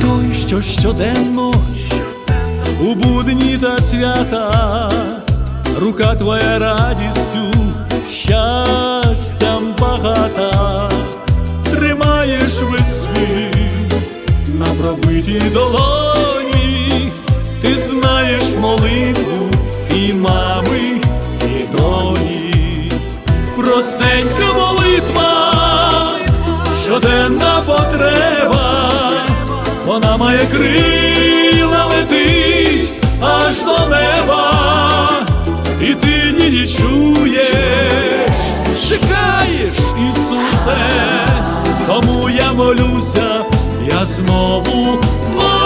той, що щоденно у будні та свята, рука твоя радістю, щастям багата, тримаєш весь світ на пробитій долоні, ти знаєш молитву і мами, і доні, простенька молитва, щоденна потреба, має крила летить аж до неба, і ти не чуєш, чекаєш, Ісусе, тому я молюся, я знову молюся.